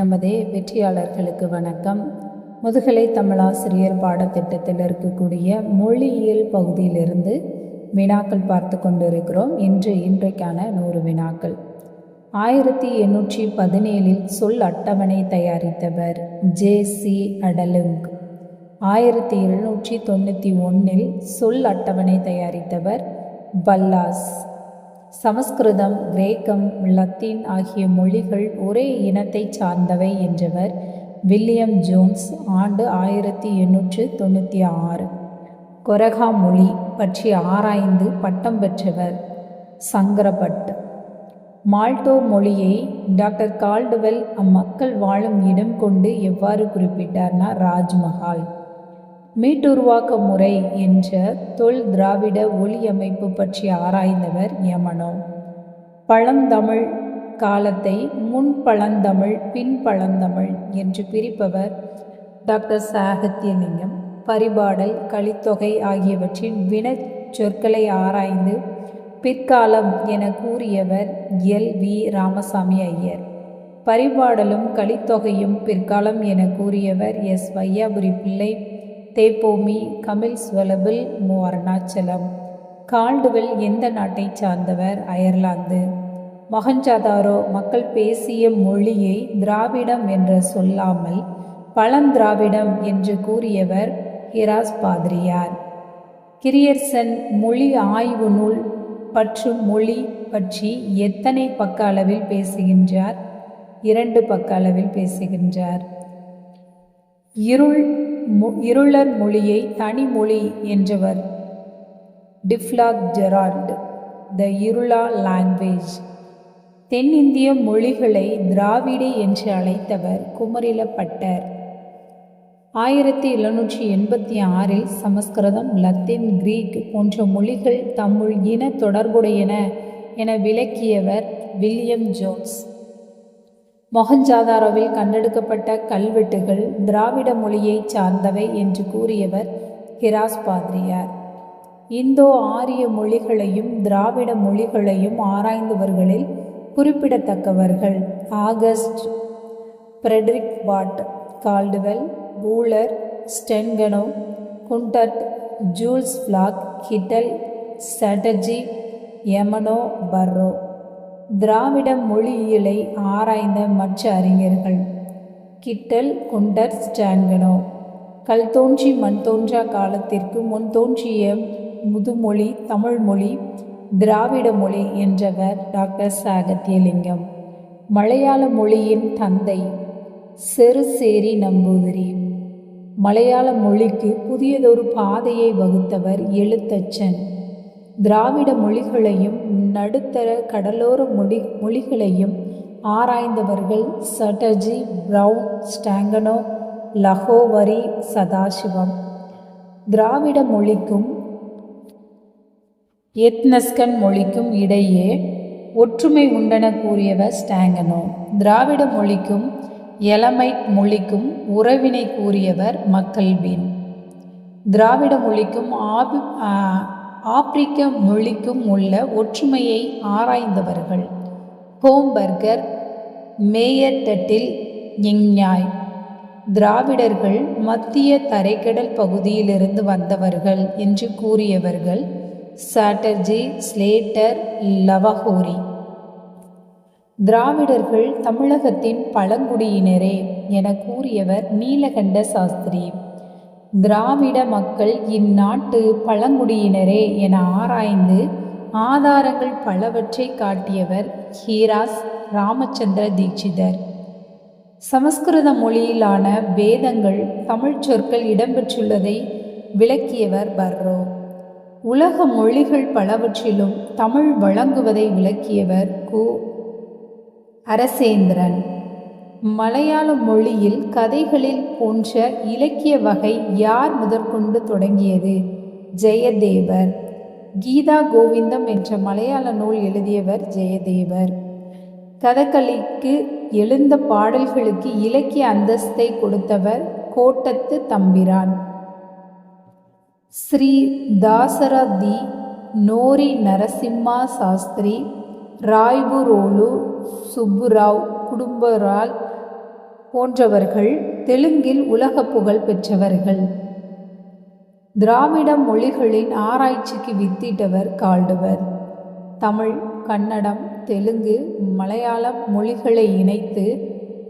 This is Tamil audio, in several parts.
நமது வெற்றியாளர்களுக்கு வணக்கம். முதுகலை தமிழாசிரியர் பாடத்திட்டத்தில் இருக்கக்கூடிய மொழியியல் பகுதியிலிருந்து வினாக்கள் பார்த்து கொண்டிருக்கிறோம். இன்று இன்றைக்கான நூறு வினாக்கள். ஆயிரத்தி எண்ணூற்றி பதினேழில் சொல் அட்டவணை தயாரித்தவர் ஜே சி அடலுங். ஆயிரத்தி எழுநூற்றி தொண்ணூற்றி ஒன்றில் சொல் அட்டவணை தயாரித்தவர் பல்லாஸ். சமஸ்கிருதம் கிரேக்கம் லத்தீன் ஆகிய மொழிகள் ஒரே இனத்தைச் சார்ந்தவை என்றவர் வில்லியம் ஜோன்ஸ் ஆண்டு ஆயிரத்தி எண்ணூற்று தொண்ணூற்றி ஆறு. கொரகா மொழி பற்றி ஆராய்ந்து பட்டம் பெற்றவர் சங்கரபட். மால்டோ மொழியை டாக்டர் கால்டுவெல் அம்மக்கள் வாழும் இடம் கொண்டு எவ்வாறு குறிப்பிட்டார்னா ராஜ்மஹால். மீட்டுருவாக்க முறை என்ற தொல் திராவிட ஒளியமைப்பு பற்றி ஆராய்ந்தவர் யமனோ. பழந்தமிழ் காலத்தை முன் பழந்தமிழ் பின் பழந்தமிழ் என்று பிரிப்பவர் டாக்டர் சாகித்யலிங்கம். பரிபாடல் கலித்தொகை ஆகியவற்றின் வினச் சொற்களை ஆராய்ந்து பிற்காலம் என கூறியவர் எல். வி. ராமசாமி ஐயர். பரிபாடலும் கலித்தொகையும் பிற்காலம் என கூறியவர் எஸ். வையாபுரி பிள்ளை. தேப்போமி கமில் ஸ்வலபில் மு அருணாச்சலம் கால்டுவெல் எந்த நாட்டை சார்ந்தவர்? அயர்லாந்து. மகஞ்சாதாரோ மக்கள் பேசிய மொழியை திராவிடம் என்று சொல்லாமல் பழந்திராவிடம் என்று கூறியவர் ஹிராஸ் பாதிரியார். கிரியர்சன் மொழி ஆய்வு நூல் பற்று மொழி பற்றி எத்தனை பக்க அளவில் பேசுகின்றார்? இரண்டு பக்க அளவில் பேசுகின்றார். இருள் இருளர் மொழியை தனிமொழி என்றவர். Diffloth Gerard the Irula language. தென்னிந்திய மொழிகளை திராவிட என்று அழைத்தவர் குமரிலப்பட்டர். ஆயிரத்தி எழுநூற்றி எண்பத்தி ஆறில் சமஸ்கிருதம் லத்தீன் கிரீக் போன்ற மொழிகள் தம்முள் இன தொடர்புடையன என விளக்கியவர் வில்லியம் ஜோன்ஸ். மொஹஞ்சாதாரோவில் கண்டெடுக்கப்பட்ட கல்வெட்டுகள் திராவிட மொழியைச் சார்ந்தவை என்று கூறியவர் ஹிராஸ் பாத்ரியார். இந்தோ ஆரிய மொழிகளையும் திராவிட மொழிகளையும் ஆராய்ந்தவர்களில் குறிப்பிடத்தக்கவர்கள் August Friedrich Pott Caldwell Buhler Sten Konow Gundert Jules Bloch Kittel Chatterji Emeneau Burrow. திராவிட மொழியியலை ஆராய்ந்த மற்ற அறிஞர்கள். கிட்டல் குண்டர் ஸ்டான்கனோ. கல் தோன்றி மண் தோன்றா காலத்திற்கு முன் தோன்றிய முதுமொழி தமிழ்மொழி திராவிட மொழி என்றவர் டாக்டர் சாகத்தியலிங்கம். மலையாள மொழியின் தந்தை செருசேரி நம்பூதிரி. மலையாள மொழிக்கு புதியதொரு பாதையை வகுத்தவர் எழுத்தச்சன். திராவிட மொழிகளையும் நடுத்தர கடலோர மொழி மொழிகளையும் ஆராய்ந்தவர்கள் Chatterji Brown Sten Konow Lahovary Sadasivam. திராவிட மொழிக்கும் எத்னஸ்கன் மொழிக்கும் இடையே ஒற்றுமை உண்டென கூறியவர் ஸ்டாங்கனோ. திராவிட மொழிக்கும் எலமைட் மொழிக்கும் உறவினை கூறியவர் மக்கள்வின். திராவிட மொழிக்கும் ஆபி ஆப்பிரிக்க மொழிக்கும் உள்ள ஒற்றுமையை ஆராய்ந்தவர்கள். ஹோம்பர்கர் மேயர்டட்டில் ஞாய் திராவிடர்கள் மத்திய தரைக்கடல் பகுதியிலிருந்து வந்தவர்கள் என்று கூறியவர்கள் சாட்டர்ஜி ஸ்லேட்டர் லவஹோரி. திராவிடர்கள் தமிழகத்தின் பழங்குடியினரே என கூறியவர் நீலகண்ட சாஸ்திரி. திராவிட மக்கள் இந்நாட்டு பழங்குடியினரே என ஆராய்ந்து ஆதாரங்கள் பலவற்றை காட்டியவர் ஹீராஸ் ராமச்சந்திர தீட்சிதர். சமஸ்கிருத மொழியிலான வேதங்கள் தமிழ் சொற்கள் இடம்பெற்றுள்ளதை விளக்கியவர் பர்ரோ. உலக மொழிகள் பலவற்றிலும் தமிழ் வழங்குவதை விளக்கியவர் கு. அரசேந்திரன். மலையாள மொழியில் கதைகளில் போன்ற இலக்கிய வகை யார் முதற்கொண்டு தொடங்கியது? ஜெயதேவர். கீதா கோவிந்தம் என்ற மலையாள நூல் எழுதியவர் ஜெயதேவர். கதகளிக்கு எழுந்த பாடல்களுக்கு இலக்கிய அந்தஸ்தை கொடுத்தவர் கோட்டத்து தம்பிரான். ஸ்ரீ தாசரதி நோரி நரசிம்மா சாஸ்திரி ராய்புரோலு சுப்புராவ் குடும்பரால் போன்றவர்கள் தெலுங்கில் உலக புகழ் பெற்றவர்கள். திராவிட மொழிகளின் ஆராய்ச்சிக்கு வித்திட்டவர் கால்டுவர். தமிழ் கன்னடம் தெலுங்கு மலையாளம் மொழிகளை இணைத்து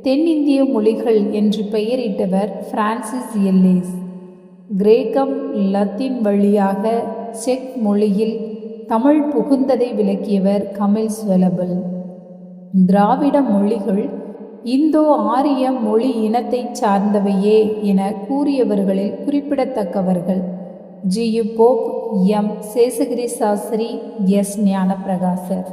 தென்னிந்திய மொழிகள் என்று பெயரிட்டவர் பிரான்சிஸ் எல்லிஸ். கிரேக்கம் லத்தீன் வழியாக செக் மொழியில் தமிழ் புகுந்ததை விளக்கியவர் கமில் ஸ்வெலபல் திராவிட மொழிகள் இந்தோ ஆரிய மொழி இனத்தைச் சார்ந்தவையே என கூறியவர்களில் குறிப்பிடத்தக்கவர்கள். G U Pope M. Seshagiri Sastri S. Gnanaprakasar.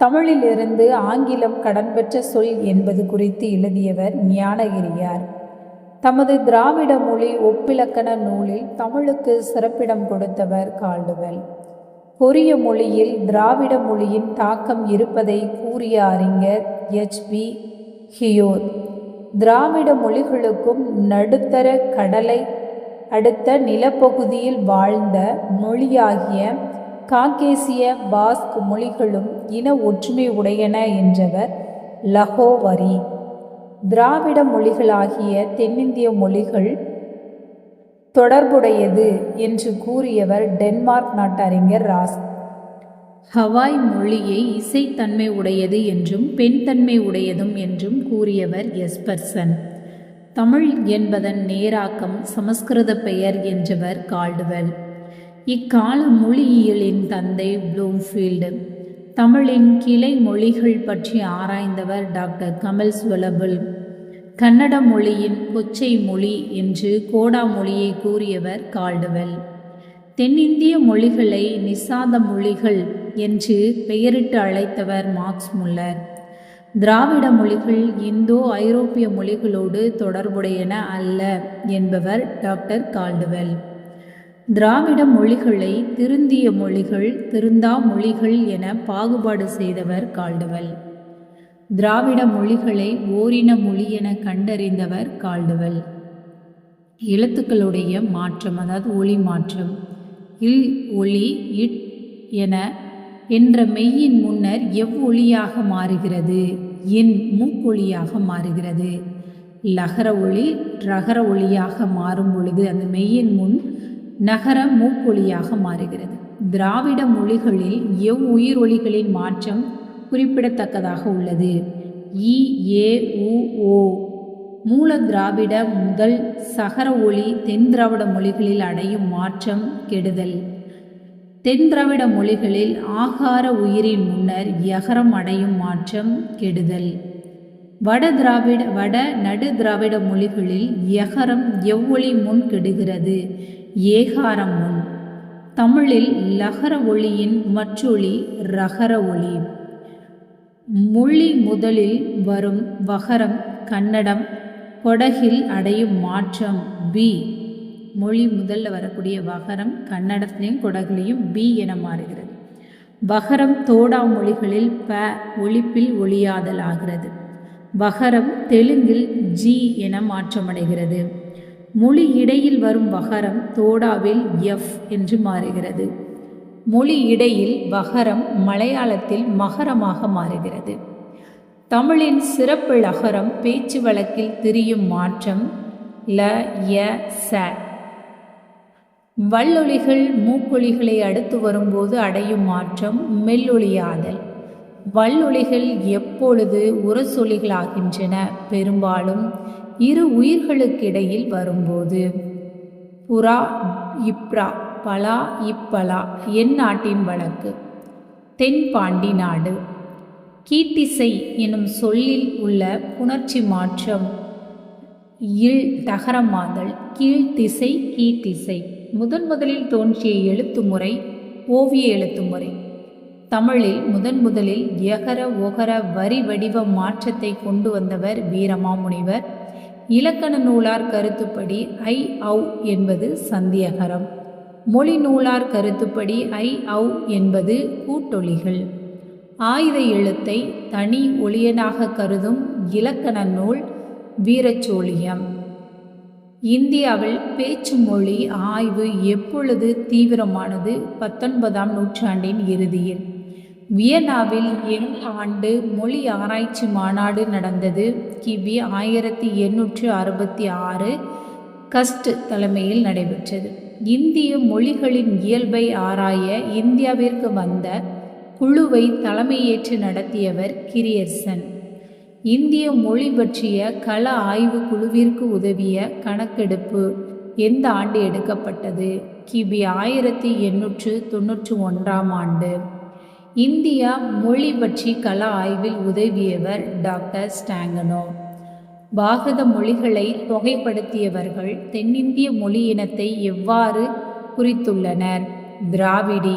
தமிழிலிருந்து ஆங்கிலம் கடன்பெற்ற சொல் என்பது குறித்து எழுதியவர் ஞானகிரியார். தமது திராவிட மொழி ஒப்பிலக்கண நூலில் தமிழுக்கு சிறப்பிடம் கொடுத்தவர் கால்டுவெல் கொரிய மொழியில் திராவிட மொழியின் தாக்கம் இருப்பதை கூறிய அறிஞர் எச். B here. திராவிட மொழிகளுக்கும் நடுத்தர கடலை அடுத்த நிலப்பகுதியில் வாழ்ந்த மொழியாகிய காக்கேசிய பாஸ்க் மொழிகளும் இன ஒற்றுமை உடையன என்றவர் லஹோவரி திராவிட மொழிகளாகிய தென்னிந்திய மொழிகள் தொடர்புடையது என்று கூறியவர் டென்மார்க் நாட்டறிஞர் ராஸ் ஹவாய் மொழியை இசைத்தன்மை உடையது என்றும் பெண்தன்மை உடையதும் என்றும் கூறியவர் எஸ்பர்சன். தமிழ் என்பதன் நேராக்கம் சமஸ்கிருத பெயர் என்றவர் கால்டுவெல். இக்கால மொழியியலின் தந்தை ப்ளூம்ஃபீல்டு. தமிழின் கிளை மொழிகள் பற்றி ஆராய்ந்தவர் டாக்டர் கமல் சுவலபுல். கன்னட மொழியின் கொச்சை மொழி என்று கோடா மொழியை கூறியவர் கால்டுவெல். தென்னிந்திய மொழிகளை நிசாத மொழிகள் என்று பெயரிட்டு அழைத்தவர் மார்க்ஸ் முல்லர். திராவிட மொழிகள் இந்தோ ஐரோப்பிய மொழிகளோடு தொடர்புடையன அல்ல என்பவர் டாக்டர் கால்டுவெல். திராவிட மொழிகளை திருந்திய மொழிகள் திருந்தா மொழிகள் என பாகுபாடு செய்தவர் கால்டுவெல். திராவிட மொழிகளை ஓரின மொழி என கண்டறிந்தவர் கால்டுவெல். எழுத்துக்களுடைய மாற்றம் அதாவது ஒளி மாற்றம் இல் ஒளி இட் என என்ற மெய்யின் முன்னர் எவ்வொளியாக மாறுகிறது? என் மூப்பொழியாக மாறுகிறது. லகர ஒளி ரகர ஒளியாக மாறும் பொழுது அந்த மெய்யின் முன் நகர மூப்பொழியாக மாறுகிறது. திராவிட மொழிகளில் எவ் உயிர் ஒளிகளின் மாற்றம் குறிப்பிடத்தக்கதாக உள்ளது. இ ஏ உ ஓ. மூல திராவிட முதல் சகர ஒளி தென் திராவிட மொழிகளில் அடையும் மாற்றம் கெடுதல். தென் திராவிட மொழிகளில் ஆகார உயிரின் முன்னர் யகரம் அடையும் மாற்றம் கெடுதல். வட திராவிட வட நடு திராவிட மொழிகளில் யகரம் எவ்வொளி முன் கெடுகிறது? ஏகாரம் முன். தமிழில் லகர ஒளியின் மற்றொளி ரகர ஒளி. மொழி முதலில் வரும் வகரம் கன்னடம் கொடகில் அடையும் மாற்றம் பி. மொழி முதல்ல வரக்கூடிய வகரம் கன்னடத்திலையும் கொடகுலையும் பி என மாறுகிறது. வகரம் தோடா மொழிகளில் ப ஒழிப்பில் ஒளியாதல் ஆகிறது. வகரம் தெலுங்கில் ஜி என மாற்றமடைகிறது. மொழி இடையில் வரும் வகரம் தோடாவில் எஃப் என்று மாறுகிறது. மொழி இடையில் வகரம் மலையாளத்தில் மகரமாக மாறுகிறது. தமிழின் சிறப்பு லகரம் பேச்சு வழக்கில் திரியும் மாற்றம் ல ய ச. வல்லொலிகள் மூக்கொலிகளை அடுத்து வரும்போது அடையும் மாற்றம் மெல்லொலியாதல். வல்லொலிகள் எப்பொழுது உரசொலிகளாகின்றன பெரும்பாலும் இரு உயிர்களுக்கிடையில் வரும்போது. புறா இப்ரா பலா இப்பலா என் நாட்டின் வழக்கு. தென்பாண்டி நாடு. கீட்டிசை எனும் சொல்லில் உள்ள புணர்ச்சி மாற்றம் இல் தகரமாதல் கீழ்த்திசை கீட்டிசை. முதன் முதலில் தோன்றிய எழுத்து முறை ஓவிய எழுத்து முறை தமிழில் முதன் முதலில் யகர ஒகர வரி வடிவ மாற்றத்தை கொண்டு வந்தவர் வீரமாமுனிவர். இலக்கண நூலார் கருத்துப்படி ஐ ஔ என்பது சந்தியகரம். மொழி நூலார் கருத்துப்படி ஐ ஔ என்பது கூட்டொலிகள். ஆயுத எழுத்தை தனி ஒளியனாக கருதும் இலக்கண நூல் வீரச்சோழியம். இந்தியாவில் பேச்சு மொழி ஆய்வு எப்பொழுது தீவிரமானது? பத்தொன்பதாம் நூற்றாண்டின் இறுதியில். வியன்னாவில் எம் ஆண்டு மொழி ஆராய்ச்சி மாநாடு நடந்தது. கிபி ஆயிரத்தி எண்ணூற்று அறுபத்தி ஆறு கஸ்ட் தலைமையில் நடைபெற்றது. இந்திய மொழிகளின் இயல்பை ஆராய இந்தியாவிற்கு வந்த குழுவை தலைமையேற்று நடத்தியவர் கிரியர்சன். இந்திய மொழி பற்றிய கள ஆய்வு குழுவிற்கு உதவிய கணக்கெடுப்பு எந்த ஆண்டு எடுக்கப்பட்டது? கிபி ஆயிரத்தி எண்ணூற்று தொன்னூற்று ஒன்றாம் ஆண்டு. இந்தியா மொழி பற்றி கள ஆய்வில் உதவியவர் டாக்டர் ஸ்டாங்கனோ. பாகத மொழிகளை தொகைப்படுத்தியவர்கள் தென்னிந்திய மொழி இனத்தை எவ்வாறு குறித்துள்ளனர்? திராவிடி.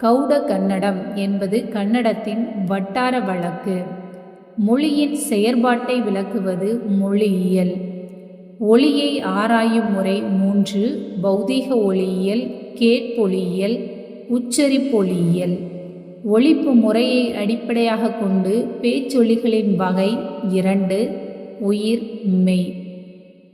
கௌட கன்னடம் என்பது கன்னடத்தின் வட்டார வழக்கு. மொழியின் செயற்பாட்டை விளக்குவது மொழியியல். ஒளியை ஆராயும் முறை மூன்று பௌதீக ஒளியியல் கேட்பொழியியல் உச்சரிப்பொழியியல் ஒழிப்பு முறையை அடிப்படையாக கொண்டு பேச்சொலிகளின் வகை இரண்டு உயிர் மெய்.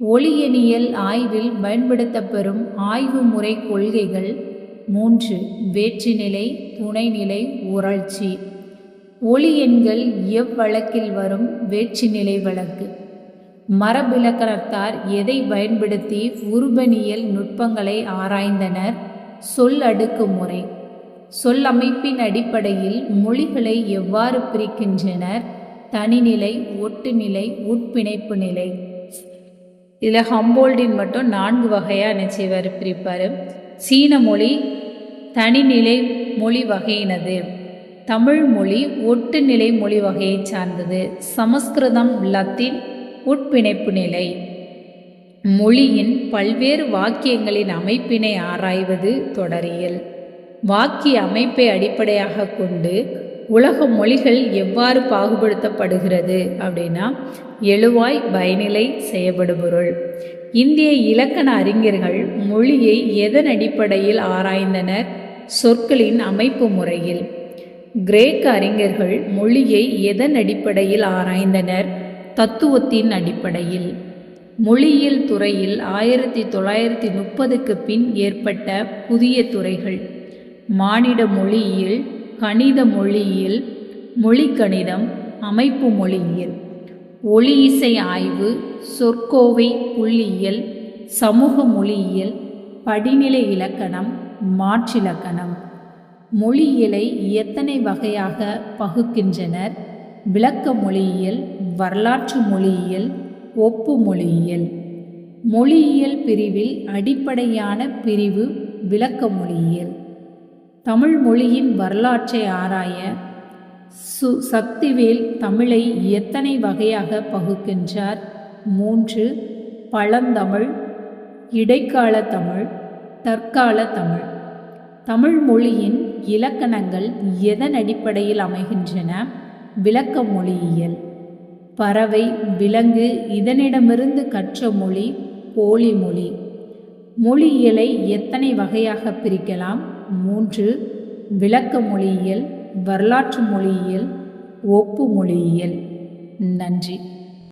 ஒளியனியல் ஆய்வில் பயன்படுத்தப்பெறும் ஆய்வு முறை கொள்கைகள் மூன்று வேற்றுநிலை துணைநிலை உறழ்ச்சி. ஒளி எண்கள் எவ்வழக்கில் வரும்? வேற்றுநிலை வழக்கு. மரபிலக்கணத்தார் எதை பயன்படுத்தி உருபனியல் நுட்பங்களை ஆராய்ந்தனர்? சொல் அடுக்கு முறை. சொல்லமைப்பின் அடிப்படையில் மொழிகளை எவ்வாறு பிரிக்கின்றனர்? தனிநிலை ஒட்டுநிலை உட்பிணைப்பு நிலை. இதில் ஹம்போல்டின் மட்டும் நான்கு வகையாக என்ன செய்வார் பிரிப்பார். சீன மொழி தனிநிலை மொழி வகையினது. தமிழ் மொழி ஒட்டுநிலை மொழி வகையை சார்ந்தது. சமஸ்கிருதம் லத்தீன் உட்பிணைப்பு நிலை. மொழியின் பல்வேறு வாக்கியங்களின் அமைப்பினை ஆராய்வது தொடரியல். வாக்கிய அமைப்பை அடிப்படையாக கொண்டு உலக மொழிகள் எவ்வாறு பாகுபடுத்தப்படுகிறது அப்படின்னா எழுவாய் பயனிலை செய்யப்படுபொருள் இந்திய இலக்கண அறிஞர்கள் மொழியை எதன் அடிப்படையில் ஆராய்ந்தனர்? சொற்களின் அமைப்பு முறையில். கிரேக்க அறிஞர்கள் மொழியை எதன் அடிப்படையில் ஆராய்ந்தனர்? தத்துவத்தின் அடிப்படையில். மொழியியல் துறையில் ஆயிரத்தி தொள்ளாயிரத்தி முப்பதுக்கு பின் ஏற்பட்ட புதிய துறைகள். மானிட மொழியியல் கணித மொழியியல் மொழிக்கணிதம் அமைப்பு மொழியியல். ஒளி இசை ஆய்வு சொற்கோவை புள்ளியியல் சமூக மொழியியல் படிநிலை இலக்கணம் மாற்றிலக்கணம். மொழியியலை எத்தனை வகையாக பகுக்கின்றனர்? விளக்க மொழியியல் வரலாற்று மொழியியல் ஒப்பு மொழியியல். மொழியியல் பிரிவில் அடிப்படையான பிரிவு விளக்க மொழியியல். தமிழ் மொழியின் வரலாற்றை ஆராய சு சக்திவேல் தமிழை எத்தனை வகையாக பகுக்கின்றார்? மூன்று பழந்தமிழ் இடைக்கால தமிழ் தற்கால தமிழ். தமிழ் மொழியின் இலக்கணங்கள் எதன் அடிப்படையில் அமைகின்றன? விளக்க மொழியியல். பறவை விலங்கு இதனிடமிருந்து கற்ற மொழி போலி மொழி. மொழியியலை எத்தனை வகையாக பிரிக்கலாம்? மூன்று. விளக்க மொழியியல் வரலாற்று மொழியியல் ஒப்பு மொழியியல். நன்றி.